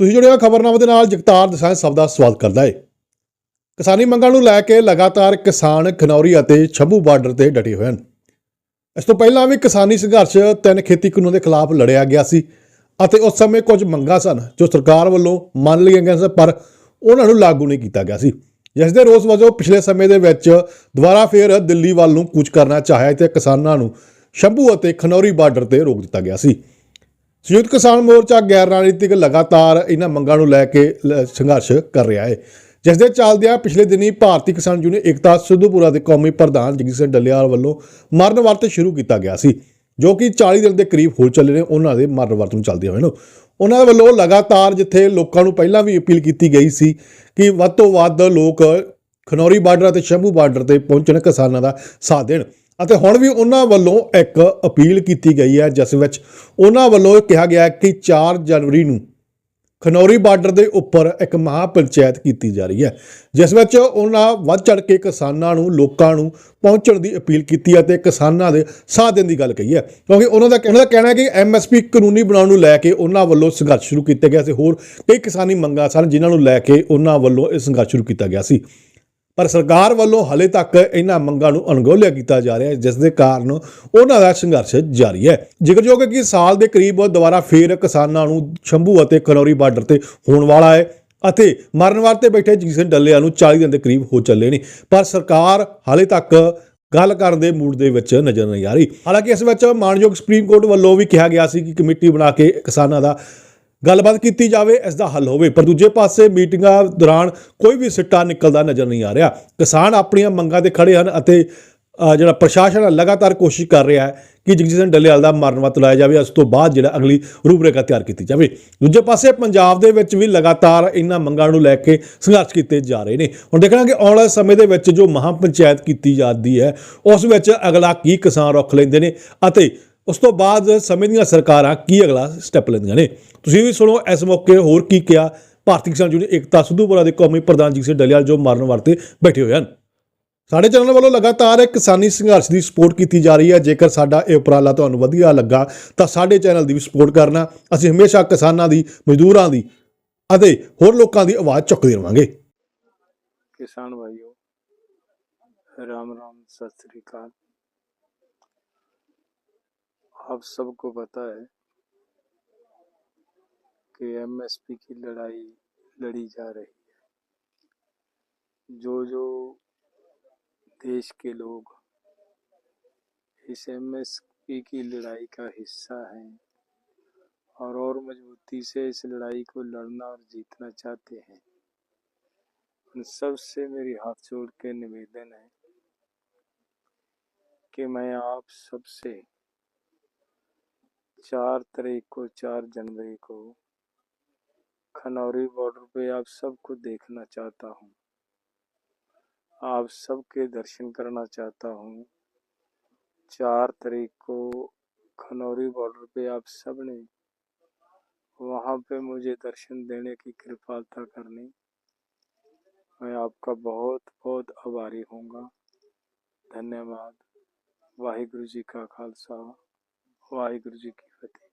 ਤੁਸੀਂ ਜੁੜੇ ਹੋ ਖਬਰਨਾਮੇ ਦੇ ਨਾਲ ਜਗਤਾਰ ਦਸਾਂਝ ਸਭ ਦਾ ਸਵਾਗਤ ਕਰਦਾ ਹੈ ਕਿਸਾਨੀ ਮੰਗਾਂ ਨੂੰ ਲੈ ਕੇ ਲਗਾਤਾਰ ਕਿਸਾਨ ਖਨੌਰੀ ਅਤੇ ਛੰਭੂ ਬਾਰਡਰ ਤੇ ਡਟੇ ਹੋਏ ਹਨ। ਇਸ ਤੋਂ ਪਹਿਲਾਂ ਵੀ ਕਿਸਾਨੀ ਸੰਘਰਸ਼ ਤਿੰਨ ਖੇਤੀ ਕਾਨੂੰਨ ਦੇ ਖਿਲਾਫ ਲੜਿਆ ਗਿਆ ਸੀ ਅਤੇ ਉਸ ਸਮੇਂ ਕੁਝ ਮੰਗਾਂ ਸਨ ਜੋ ਸਰਕਾਰ ਵੱਲੋਂ ਮੰਨ ਲਈਆਂ ਗਈਆਂ ਸਨ, ਪਰ ਉਹਨਾਂ ਨੂੰ ਲਾਗੂ ਨਹੀਂ ਕੀਤਾ ਗਿਆ ਸੀ। ਜਿਸ ਦੇ ਰੋਸ ਵਜੋਂ ਪਿਛਲੇ ਸਮੇਂ ਦੇ ਵਿੱਚ ਦੁਬਾਰਾ ਫੇਰ ਦਿੱਲੀ ਵੱਲ ਨੂੰ ਕੂਚ ਕਰਨਾ ਚਾਹਿਆ ਤੇ ਕਿਸਾਨਾਂ ਨੂੰ ਸ਼ੰਭੂ ਅਤੇ ਖਨੌਰੀ ਬਾਰਡਰ ਤੇ ਰੋਕ ਦਿੱਤਾ ਗਿਆ ਸੀ। ਸੰਯੁਕਤ ਕਿਸਾਨ ਮੋਰਚਾ ਗੈਰ ਰਾਜਨੀਤਿਕ ਲਗਾਤਾਰ ਇਹਨਾਂ ਮੰਗਾਂ ਨੂੰ ਲੈ ਕੇ ਲ- ਸੰਘਰਸ਼ ਕਰ ਰਿਹਾ ਹੈ। ਜਿਸ ਦੇ ਚੱਲਦਿਆਂ ਪਿਛਲੇ ਦਿਨੀ ਭਾਰਤੀ ਕਿਸਾਨ ਯੂਨੀਅਨ ਏਕਤਾ ਸਿੱਧੂਪੁਰਾ ਦੇ ਕੌਮੀ ਪ੍ਰਧਾਨ ਜਗਜੀਤ ਸਿੰਘ ਡੱਲੇਵਾਲ ਵੱਲੋਂ ਮਰਨ ਵਰਤ ਸ਼ੁਰੂ ਕੀਤਾ ਗਿਆ ਸੀ, ਜੋ ਕਿ 40 ਦਿਨ ਦੇ ਕਰੀਬ ਹੋ ਚੱਲੇ ਨੇ, ਉਹਨਾਂ ਦੇ ਮਰਨ ਵਰਤ ਨੂੰ ਚੱਲਦੇ ਹੋਏ ਨੂੰ। ਉਹਨਾਂ ਵੱਲੋਂ ਲਗਾਤਾਰ ਜਿੱਥੇ ਲੋਕਾਂ ਨੂੰ ਪਹਿਲਾਂ ਵੀ ਅਪੀਲ ਕੀਤੀ ਗਈ ਸੀ ਕਿ ਵੱਧ ਤੋਂ ਵੱਧ ਲੋਕ ਖਨੌਰੀ ਬਾਰਡਰ ਅਤੇ ਸ਼ੰਭੂ ਬਾਰਡਰ ਤੇ ਪਹੁੰਚਣ ਕਿਸਾਨਾਂ ਦਾ ਸਾਥ ਦੇਣ। ਅਤੇ ਹੁਣ ਵੀ ਉਹਨਾਂ ਵੱਲੋਂ ਇੱਕ ਅਪੀਲ ਕੀਤੀ ਗਈ ਹੈ, ਜਿਸ ਵਿੱਚ ਉਹਨਾਂ ਵੱਲੋਂ ਇਹ ਕਿਹਾ ਗਿਆ ਕਿ 4 ਜਨਵਰੀ ਨੂੰ ਖਨੌਰੀ ਬਾਰਡਰ ਦੇ ਉੱਪਰ ਇੱਕ ਮਹਾ ਪੰਚਾਇਤ ਕੀਤੀ ਜਾ ਰਹੀ ਹੈ, ਜਿਸ ਵਿੱਚ ਉਹਨਾਂ ਵੱਧ ਚੜ ਕੇ ਕਿਸਾਨਾਂ ਨੂੰ, ਲੋਕਾਂ ਨੂੰ ਪਹੁੰਚਣ ਦੀ ਅਪੀਲ ਕੀਤੀ ਹੈ ਤੇ ਕਿਸਾਨਾਂ ਦੇ ਸਾਥ ਦੇਣ ਦੀ ਗੱਲ ਕਹੀ ਹੈ। ਕਿਉਂਕਿ ਉਹਨਾਂ ਦਾ ਉਹਨਾਂ ਦਾ ਕਹਿਣਾ ਹੈ ਕਿ ਐਮਐਸਪੀ ਕਾਨੂੰਨੀ ਬਣਾਉਣ ਨੂੰ ਲੈ ਕੇ ਉਹਨਾਂ ਵੱਲੋਂ ਸੰਘਰਸ਼ ਸ਼ੁਰੂ ਕੀਤਾ ਗਿਆ ਸੀ, ਹੋਰ ਕਈ ਕਿਸਾਨੀ ਮੰਗਾਂ ਸਨ ਜਿਨ੍ਹਾਂ ਨੂੰ ਲੈ ਕੇ ਉਹਨਾਂ ਵੱਲੋਂ ਇਹ ਸੰਘਰਸ਼ ਸ਼ੁਰੂ ਕੀਤਾ ਗਿਆ ਸੀ। ਪਰ ਸਰਕਾਰ ਵੱਲੋਂ ਹਲੇ ਤੱਕ ਇਹਨਾਂ ਮੰਗਾਂ ਨੂੰ ਅਣਗੌਲਿਆ ਕੀਤਾ ਜਾ ਰਿਹਾ ਹੈ, ਜਿਸ ਦੇ ਕਾਰਨ ਉਹਨਾਂ ਦਾ ਸੰਘਰਸ਼ ਜਾਰੀ ਹੈ। ਜ਼ਿਕਰਯੋਗ ਹੈ ਕਿ ਸਾਲ ਦੇ ਕਰੀਬ ਦੁਬਾਰਾ ਫੇਰ ਕਿਸਾਨਾਂ ਨੂੰ ਸ਼ੰਭੂ ਅਤੇ ਖਨੌਰੀ ਬਾਰਡਰ ਤੇ ਹੋਣ ਵਾਲਾ ਹੈ ਅਤੇ ਮਰਨਵਾਰ ਤੇ ਬੈਠੇ ਜਗਜੀਤ ਸਿੰਘ ਨੂੰ 40 ਦਿਨ ਦੇ ਕਰੀਬ ਹੋ ਚੱਲੇ ਨੇ। ਪਰ ਸਰਕਾਰ ਹਾਲੇ ਤੱਕ ਗੱਲ ਕਰਨ ਦੇ ਮੂਡ ਦੇ ਵਿੱਚ ਨਜ਼ਰ ਨਹੀਂ ਆ ਰਹੀ। ਹਾਲਾਂਕਿ ਇਸ ਵਿੱਚ ਮਾਨਯੋਗ ਸੁਪਰੀਮ ਕੋਰਟ ਵੱਲੋਂ ਵੀ ਕਿਹਾ ਗਿਆ ਸੀ ਕਿ ਕਮੇਟੀ ਬਣਾ ਕੇ ਕਿਸਾਨਾਂ ਦਾ ਗੱਲਬਾਤ ਕੀਤੀ ਜਾਵੇ ਇਸ ਦਾ ਹੱਲ ਹੋਵੇ। ਪਰ ਦੂਜੇ ਪਾਸੇ ਮੀਟਿੰਗਾਂ ਦੌਰਾਨ ਕੋਈ ਵੀ ਸਿੱਟਾ ਨਿਕਲਦਾ ਨਜ਼ਰ ਨਹੀਂ ਆ ਰਿਹਾ। ਕਿਸਾਨ ਆਪਣੀਆਂ ਮੰਗਾਂ ਤੇ ਖੜੇ ਹਨ ਅਤੇ ਜਿਹੜਾ ਪ੍ਰਸ਼ਾਸਨ ਹੈ ਲਗਾਤਾਰ ਕੋਸ਼ਿਸ਼ ਕਰ ਰਿਹਾ ਹੈ ਕਿ ਜਗਜੀਤ ਸਿੰਘ ਡੱਲੇਵਾਲ ਦਾ ਮਰਨ ਵਤ ਲਾਇਆ ਜਾਵੇ। ਉਸ ਤੋਂ ਬਾਅਦ ਜਿਹੜਾ ਅਗਲੀ ਰੂਪਰੇਖਾ ਤਿਆਰ ਕੀਤੀ ਜਾਵੇ। ਦੂਜੇ ਪਾਸੇ ਪੰਜਾਬ ਦੇ ਵਿੱਚ ਵੀ ਲਗਾਤਾਰ ਇਹਨਾਂ ਮੰਗਾਂ ਨੂੰ ਲੈ ਕੇ ਸੰਘਰਸ਼ ਕੀਤੇ ਜਾ ਰਹੇ ਨੇ। ਹੁਣ ਦੇਖਣਾ ਕਿ ਆਉਣ ਵਾਲੇ ਸਮੇਂ ਦੇ ਵਿੱਚ ਜੋ ਮਹਾ ਪੰਚਾਇਤ ਕੀਤੀ ਜਾਂਦੀ ਹੈ, ਉਸ ਵਿੱਚ ਅਗਲਾ ਕੀ ਕਿਸਾਨ ਰੁੱਖ ਲੈਂਦੇ ਨੇ ਅਤੇ ਉਸ ਤੋਂ ਬਾਅਦ ਸਮੇਂ ਦੀਆਂ ਸਰਕਾਰਾਂ ਕੀ ਅਗਲਾ ਸਟੈਪ ਲੈਂਦੀਆਂ ਨੇ? ਤੁਸੀਂ ਵੀ ਸੁਣੋ, ਇਸ ਮੌਕੇ ਹੋਰ ਕੀ ਕਿਹਾ ਭਾਰਤੀ ਕਿਸਾਨ ਯੂਨੀਅਨ ਏਕਤਾ ਸਿੱਧੂਪੁਰਾ ਦੇ ਕੌਮੀ ਪ੍ਰਧਾਨ ਜੀ ਸਿੰਘ ਡਲਿਆਲ ਜੋ ਮਾਰਨ ਵਰਤੇ ਬੈਠੇ ਹੋਏ ਹਨ। ਸਾਡੇ ਚੈਨਲ ਵੱਲੋਂ ਲਗਾਤਾਰ ਕਿਸਾਨੀ ਸੰਘਰਸ਼ ਦੀ ਸਪੋਰਟ ਕੀਤੀ ਜਾ ਰਹੀ ਹੈ। ਜੇਕਰ ਸਾਡਾ ਇਹ ਉਪਰਾਲਾ ਤੁਹਾਨੂੰ ਵਧੀਆ ਲੱਗਾ, ਤਾਂ ਸਾਡੇ ਚੈਨਲ ਦੀ ਵੀ ਸਪੋਰਟ ਕਰਨਾ। ਅਸੀਂ ਹਮੇਸ਼ਾ ਕਿਸਾਨਾਂ ਦੀ, ਮਜ਼ਦੂਰਾਂ ਦੀ ਅਤੇ ਹੋਰ ਲੋਕਾਂ ਦੀ ਆਵਾਜ਼ ਚੁੱਕਦੇ ਰਵਾਂਗੇ। ਕਿਸਾਨ ਭਾਈਓ, ਰਾਮ ਰਾਮ, ਸਤਿ ਸ੍ਰੀ ਅਕਾਲ। आप सबको पता है कि एमएसपी की लड़ाई लड़ी जा रही है। जो जो देश के लोग इस एमएसपी की लड़ाई का हिस्सा हैं और और मजबूती से इस लड़ाई को लड़ना और जीतना चाहते हैं, उन सबसे मेरी हाथ जोड़ के निवेदन है कि मैं आप सबसे चार तारीख को, चार जनवरी को खनौरी बॉर्डर पे आप सबको देखना चाहता हूँ। आप सबके दर्शन करना चाहता हूँ। चार तारीख को खनौरी बॉर्डर पे आप सबने वहाँ पे मुझे दर्शन देने की कृपालता करनी। मैं आपका बहुत बहुत आभारी होऊँगा। धन्यवाद। वाहिगुरु जी का खालसा। ਵਾਹਿਗੁਰੂ ਜੀ ਕੀ ਫਤਿਹ।